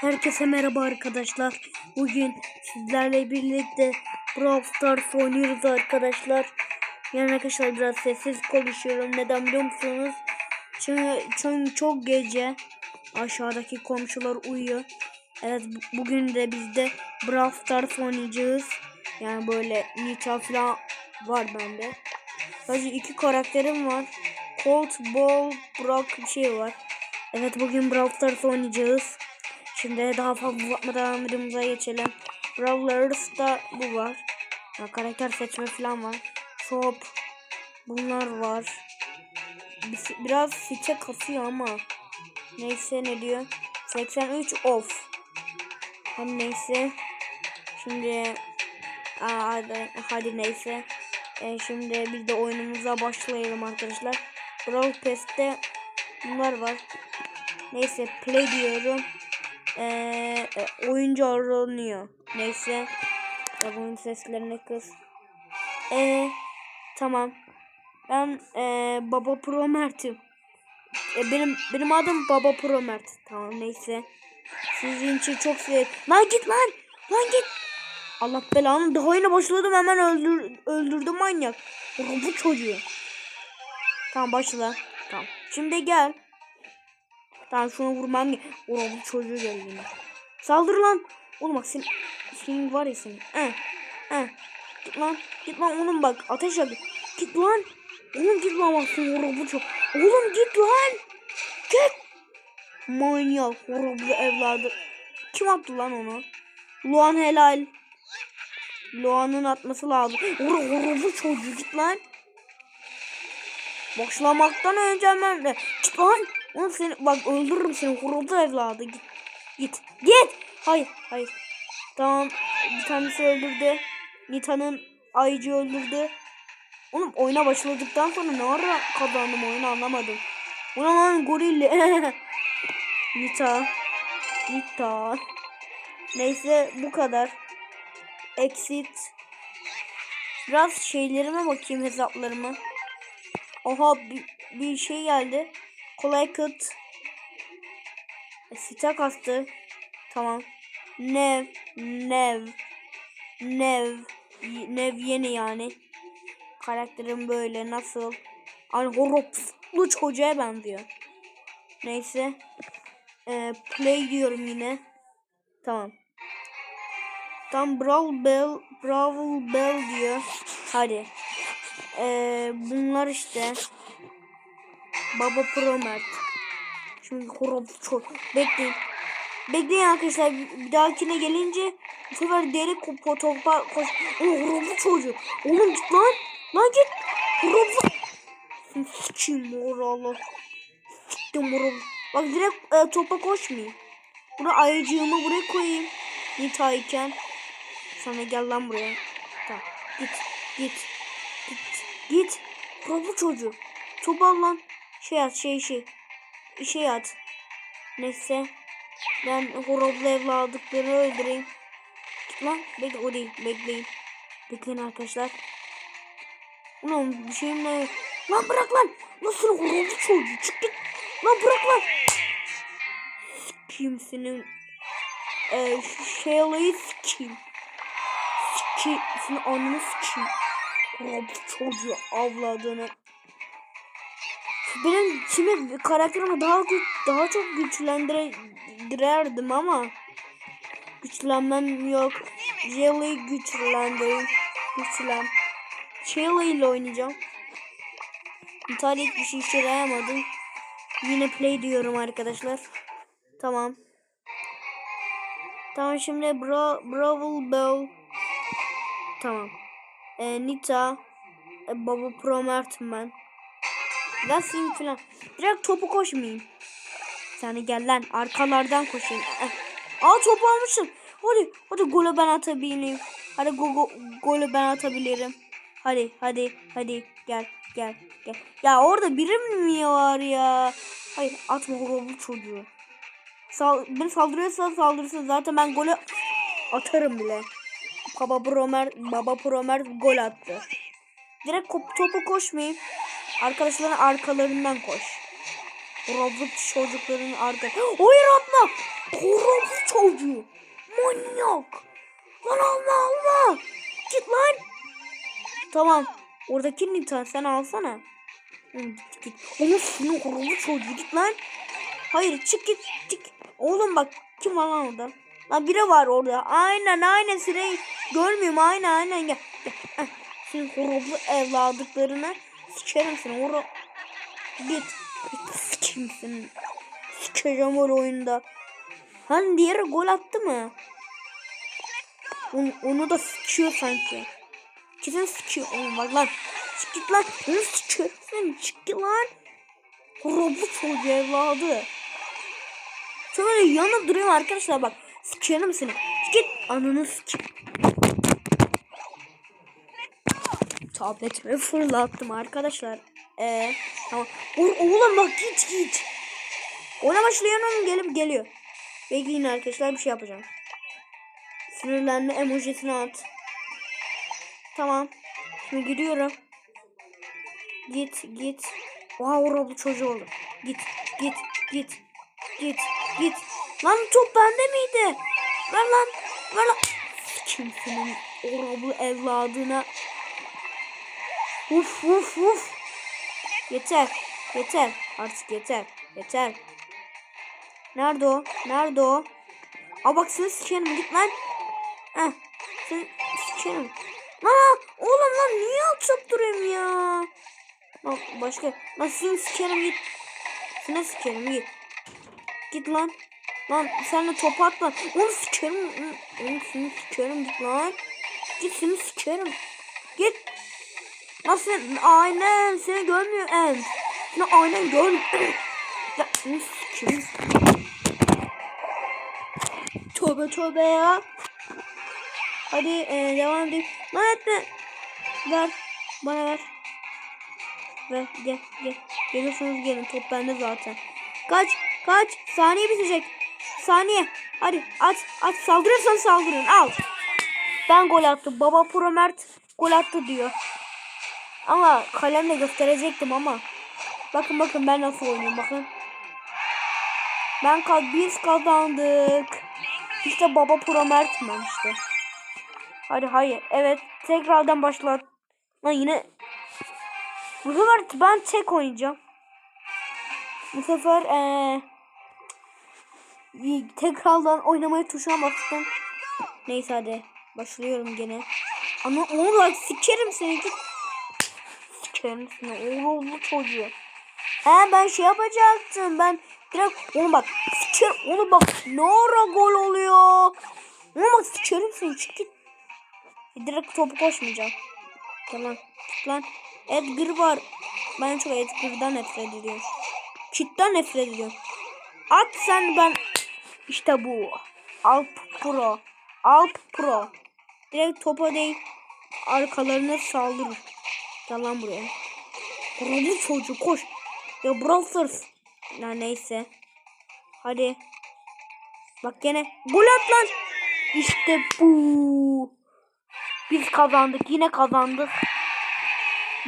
Herkese merhaba arkadaşlar. Bugün sizlerle birlikte Brawl Stars oynuyoruz arkadaşlar. Yani arkadaşlar biraz sessiz konuşuyorum. Neden biliyor musunuz? Çünkü, çünkü çok gece aşağıdaki komşular uyuyor. Evet bu- bugün de biz de Brawl Stars oynayacağız. Yani böyle Nita falan var bende. Sadece iki karakterim var. Colt, Ball, Brock bir şey var. Evet bugün Brawl Stars oynayacağız. Şimdi daha fazla uzatmadan videomuza geçelim. Brawlers'ta bu var. Ya, karakter seçme falan var. Shop. Bunlar var. Bir- Biraz site kasıyor ama. Neyse ne diyor. 83 off. Hadi neyse. Şimdi Aa, hadi, hadi neyse. Ee, şimdi biz de oyunumuza başlayalım arkadaşlar. Brawl Pass'te bunlar var. Neyse play diyorum. Ee, e, oyuncu aranıyor. Neyse. Ya bunun seslerini kız. Ee, tamam. Ben ee, Baba Pro Mert'im. E, benim benim adım Baba Pro Mert. Tamam neyse. Sizin için çok sev. Lan git lan. Lan git. Allah belanı daha yeni başladım hemen öldür öldürdüm manyak. Bu çocuğu. Tamam başla. Tamam. Şimdi gel. Tamam şunu vurmam. ge- Ulan bu çocuğu geldi yine. Saldır lan. Oğlum bak senin, senin var ya senin. Eh, eh. Git lan. Git lan oğlum bak. Ateş yakın. Git lan. Oğlum git lan bak sen uğra bu çok. Oğlum git lan. Git. Manyak. Bu evladı. Kim attı lan onu? Luan helal. Luan'ın atması lazım. Uğra bu çocuğu git lan. Başlamaktan önce hemen de. Git lan. Oğlum seni bak öldürürüm seni huruldu evladı git. Git. Git. Hayır hayır. Tamam bir tanesi öldürdü. Nita'nın ayıcı öldürdü. Oğlum oyuna başladıktan sonra ne ara kazandım oyunu anlamadım. Ne lan goril. Nita. Nita. Neyse bu kadar. Exit. Biraz şeylerime bakayım hesaplarıma. Oha bir, bir şey geldi. Kolay kıt. E, Site kastı. Tamam. Nev. Nev. Nev. Nev yeni yani. Karakterim böyle nasıl? Hani horoplu çocuğa benziyor. Neyse. E, play diyorum yine. Tamam. Tam Brawl Bell, Brawl Bell diyor. Hadi. Ee, bunlar işte. Baba Pro Mert. Şimdi horob çok. Bekleyin. Bekleyin arkadaşlar. Bir dahakine gelince bu sefer deri topa koş. O horobu çocuğu. Oğlum git lan. Lan git. Horobu. Sıçayım oralı. Sıçtım horobu. Bak direkt e, topa koşmayayım. Buraya ayıcığımı buraya koyayım. Nita iken. Sana gel lan buraya. Tamam. Git. Git. Git. Git. Horobu çocuğu. Topu al lan. Şey at şey şey. Şey at. Neyse. Ben horoblu evladıklarını öldüreyim. Git lan. Bekle o değil. Bekleyin. Bekleyin arkadaşlar. Ulan bir şeyim ne? Lan bırak lan. Nasıl horoblu çocuğu? Çık git. Lan bırak lan. Sikiyim senin. Ee, şu şeylayı sikiyim. Sikiyim. Senin anını sikiyim. Horoblu çocuğu avladığını. Benim kimi karakterimi daha daha çok güçlendirirdim ama güçlenmem yok. Jelly güçlendireyim. Güçlen. Shelly ile oynayacağım. İtalya hiçbir şey işe. Yine play diyorum arkadaşlar. Tamam. Tamam şimdi Bra Brawl Bell. Tamam. Ee, Nita. Ee, Baba Pro Mert'im Lasting falan. Direkt topu koşmayayım. Sen gel lan arkalardan koşayım. Eh. Aa topu almışım. Hadi hadi golü ben atabileyim. Hadi go, go, golü ben atabilirim. Hadi hadi hadi gel gel gel. Ya orada biri mi var ya? Hayır atma bu çocuğu. Sal beni saldırıyorsa saldırırsın zaten ben golü atarım bile. Baba Promer Baba Promer gol attı. Direkt topu koşmayayım. Arkadaşların arkalarından koş. Robot çocukların arka. Hayır atma. Robot çocuğu. Manyak. Lan alma alma. Git lan. Tamam. Oradaki Nita sen alsana. Git git. Onu şunu robot çocuğu git lan. Hayır çık git çık. Oğlum bak kim var lan orada? Lan biri var orada. Aynen aynen sırayı görmüyorum aynen aynen gel. gel. Senin horoblu evladıklarına sikerim seni. Horo... Git. Git sikeyim seni. Sikeceğim öyle oyunda. Hani diğeri gol attı mı? Onu, onu da sikiyor sanki. Kesin sikiyor. Oğlum bak lan. Çık git lan. Onu sikiyor. Sen çık git lan. Horoblu çocuğu evladı. Şöyle yanıp duruyorum arkadaşlar bak. Sikerim seni. Git ananı sikeyim. Tabletimi fırlattım arkadaşlar. Ee, tamam. O- oğlum bak git git. Ona başlayalım gelip geliyor. Bekleyin arkadaşlar bir şey yapacağım. Sinirlenme emojisini at. Tamam. Şimdi gidiyorum. Git git. Oha orada çocuğu oldu. Git git git git git. Lan top bende miydi? Ver lan ver lan. Kimsenin orabı evladına. Uf uf uf. Yeter. Yeter. Artık yeter. Yeter. Nerede o? Nerede o? Aa bak seni sikerim git lan. Heh. Seni sikerim. Lan oğlum lan niye alçak duruyorum ya? Lan başka. Lan seni sikerim git. Seni sikerim git. Git lan. Lan sen de top atma. Onu sikerim. Onu seni sikerim git lan. Git seni sikerim. Git. Nasıl aynen seni görmüyor en. Seni aynen görmüyor. ya sikerim. Tövbe tövbe ya. Hadi e, devam edelim. Lan etme. Ver. Bana ver. Ver gel gel. Geliyorsunuz gelin top bende zaten. Kaç kaç. Saniye bitecek. Saniye. Hadi at at saldırırsan saldırın al. Ben gol attım. Baba Pro Mert gol attı diyor. Ama kalemle gösterecektim ama. Bakın bakın ben nasıl oynuyorum bakın. Ben kaz biz kazandık. İşte baba Pro Mert ben işte. Hadi hayır. Evet. Tekrardan başlat. Lan yine. Bu sefer ben tek oynayacağım. Bu sefer ee, tekrardan oynamaya tuşuna bastım. Neyse hadi. Başlıyorum gene. Ama oğlum sikerim seni. Git. Sikerim seni. Oğlum çocuğu. He ben şey yapacaktım. Ben direkt onu bak. Sikerim. Onu bak. Ne ara gol oluyor. Onu bak sikerim seni. Çık git. Direkt topu koşmayacağım. Git lan. Edgar var. Ben çok Edgar'dan nefret ediyorum. Kit'ten nefret ediyorum. At sen ben. İşte bu. Alp Pro. Alp Pro. Direkt topa değil. Arkalarına saldırır. Gel lan buraya. Robot çocuğu koş. Ya Brawl Ya neyse. Hadi. Bak gene. Gol at lan. İşte bu. Biz kazandık. Yine kazandık.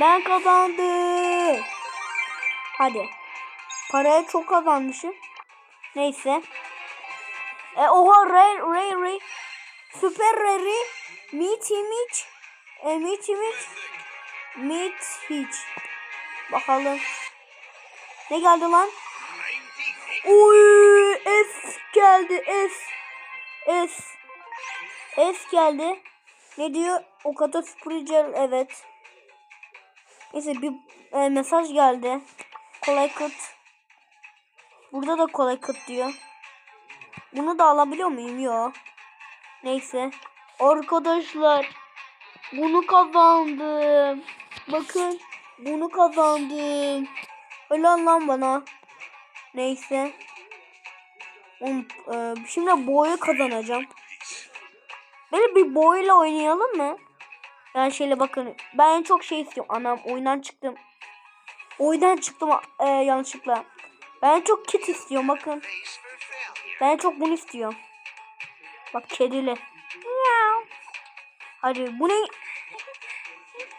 Ben kazandım. Hadi. Paraya çok kazanmışım. Neyse. E, oha Ray Ray Ray. Süper Rary. Meet him hiç. E, meet him hiç. Bakalım. Ne geldi lan? Oy S geldi S. S. S geldi. Ne diyor? O kadar Spurgel evet. Neyse bir e, mesaj geldi. Kolay kıt. Burada da kolay kıt diyor. Bunu da alabiliyor muyum? Yok. Neyse. Arkadaşlar. Bunu kazandım. Bakın. Bunu kazandım. Helal lan bana. Neyse. E, şimdi boyu kazanacağım. Böyle bir boyla oynayalım mı? Yani şöyle bakın. Ben çok şey istiyorum. Anam oyundan çıktım. Oyundan çıktım e, yanlışlıkla. Ben çok kit istiyorum bakın. Ben çok bunu istiyorum. Bak kedili. Hadi bu ne?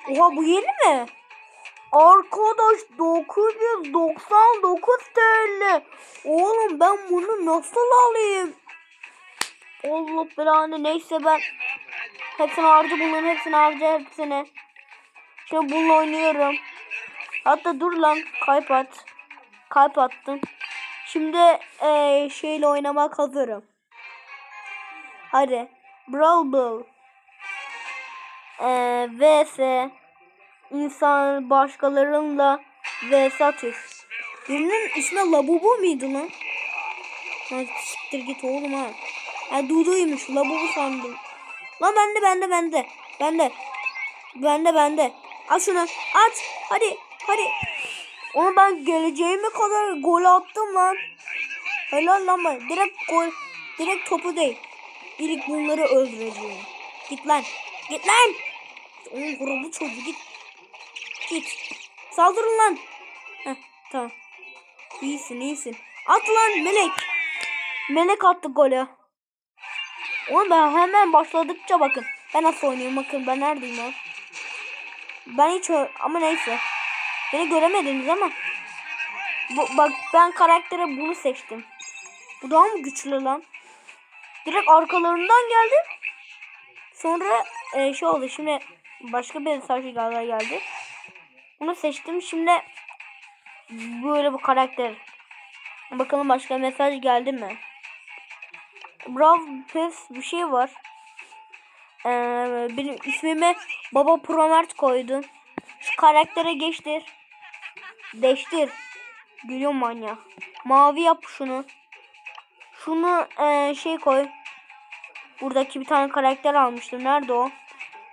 Oha bu yeni mi? Arkadaş 999 TL. Oğlum ben bunu nasıl alayım? Allah belanı neyse ben hepsini harcı bunun hepsini harcı hepsini. Şimdi bununla oynuyorum. Hatta dur lan kalp at. Kalp attım. Şimdi eee, şeyle oynamak hazırım. Hadi. Brawl Ball. Eee vs insan başkalarıyla vs atıyor. Birinin ismi Labubu muydu lan? Ha, siktir git oğlum ha. Ha Dudu'ymuş. Labubu sandım. Lan bende bende bende. Bende. Bende bende. Al şunu. At. Hadi. Hadi. Onu ben geleceğime kadar gol attım lan. Helal lan ben. Direkt gol. Direkt topu değil. İlk bunları öldüreceğim. Git lan. Git lan. Oğlum grubu çocuğu git. Git. Saldırın lan. Heh tamam. İyisin iyisin. At lan melek. Melek attı golü. Oğlum ben hemen başladıkça bakın. Ben nasıl oynuyorum bakın ben neredeyim lan. Ben hiç ama neyse. Beni göremediniz ama. Bu, bak ben karaktere bunu seçtim. Bu daha mı güçlü lan? Direkt arkalarından geldim. Sonra e, şey oldu şimdi başka bir mesaj galiba geldi. Bunu seçtim şimdi böyle bu karakter. Bakalım başka mesaj geldi mi? Brawl Pass bir şey var. Ee, benim ismime Baba Promert koydum. Şu karaktere geçtir. Değiştir. Gülüyor manyak. Mavi yap şunu. Şunu ee, şey koy. Buradaki bir tane karakter almıştım. Nerede o?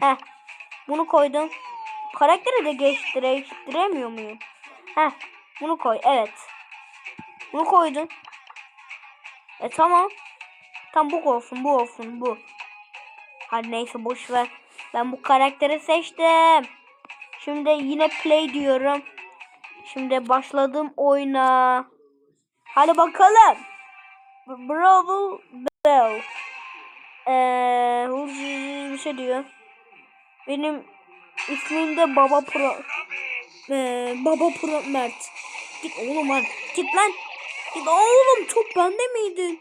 Heh. Bunu koydum. Karakteri de geçtiremiyor muyum? Heh. Bunu koy. Evet. Bunu koydun. E tamam. Tam bu olsun. Bu olsun. Bu. Hadi neyse boş ver. Ben bu karakteri seçtim. Şimdi yine play diyorum. Şimdi başladım oyuna. Hadi bakalım. Bravo Bell. Eee bir şey diyor. Benim ismim de Baba Pro. Eee Baba Pro Mert. Git oğlum lan. Git lan. Git oğlum top bende miydi?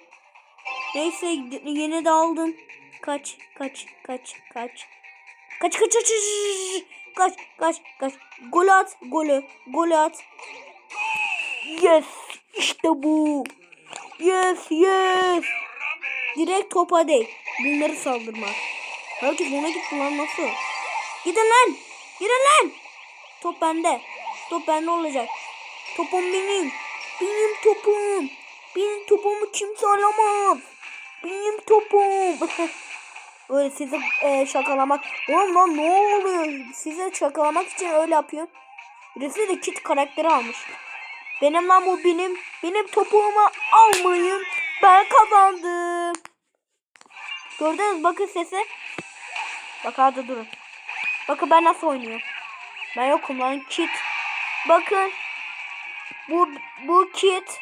Neyse yeni de aldım. Kaç kaç kaç. Kaç kaç kaç kaç kaç kaç kaç. Gol at golü gol at. Yes işte bu. Yes yes. Direkt topa değil. Bunları saldırmak. Herkes ona gitti lan nasıl? Gidin lan. Gidin lan. Top bende. Top bende olacak. Topum benim. Benim topum. Benim topumu kimse alamaz. Benim topum. Öyle sizi e, şakalamak. Oğlum lan ne oluyor? Size şakalamak için öyle yapıyor. Birisi de kit karakteri almış. Benim lan bu benim. Benim topuğumu almayın. Ben kazandım. Gördünüz bakın sesi. Bak hadi durun. Bakın ben nasıl oynuyorum. Ben yokum lan kit. Bakın. Bu bu kit.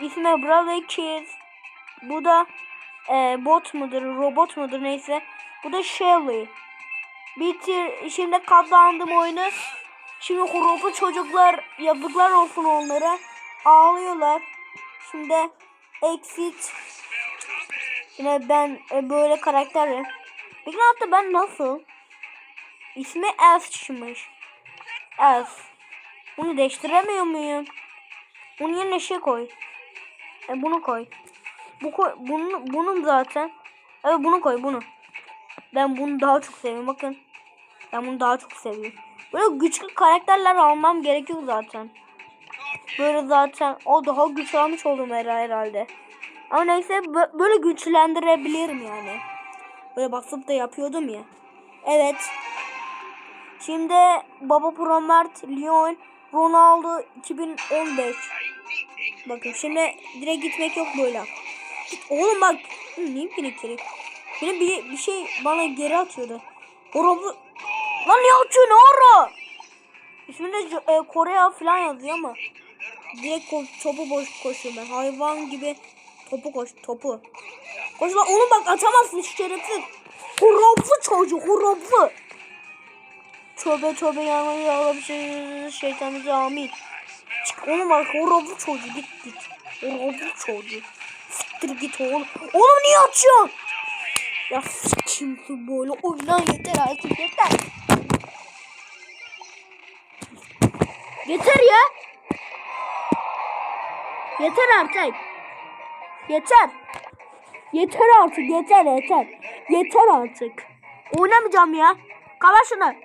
İsmi Bradley Kid. Bu da e, bot mudur, robot mudur neyse. Bu da Shelly. Bitir. Şimdi kazandım oyunu. Şimdi hurufu çocuklar yazıklar olsun onlara. Ağlıyorlar. Şimdi exit. Yine ben e, böyle karakterim. Peki hatta ben nasıl? İsmi As'mış. As. Bunu değiştiremiyor muyum? Bunun yerine şey koy. E, bunu koy. Bu koy. Bunu, bunun zaten. Evet bunu koy bunu. Ben bunu daha çok seviyorum. Bakın. Ben bunu daha çok seviyorum. Böyle güçlü karakterler almam gerekiyor zaten. Böyle zaten o daha güçlenmiş oldum herhalde. Ama neyse bö- böyle güçlendirebilirim yani. Böyle basıp da yapıyordum ya. Evet. Şimdi Baba Promert, Lyon, Ronaldo 2015. Bakın şimdi direkt gitmek yok böyle. Oğlum bak. Neyim ki kere? Benim bir, bir şey bana geri atıyordu. O robu... Lan ne atıyor ne ara? İsminde e, Kore falan yazıyor ama. Direkt ko- topu boş koşuyorum ben. Hayvan gibi topu koş topu. Koş lan oğlum bak atamazsın şerefsiz. Huraflı çocuk huraflı. Tövbe tövbe yanına yağla bir şey şeytanımıza amin. Çık oğlum bak orospu çocuğu git git. Orospu çocuğu. Siktir git oğlum. Oğlum niye açıyorsun? Ya sikimsin böyle oyundan yeter artık yeter. Yeter ya. Yeter artık. Yeter. Yeter artık yeter yeter. Yeter artık. Oynamayacağım ya. Kala şunu.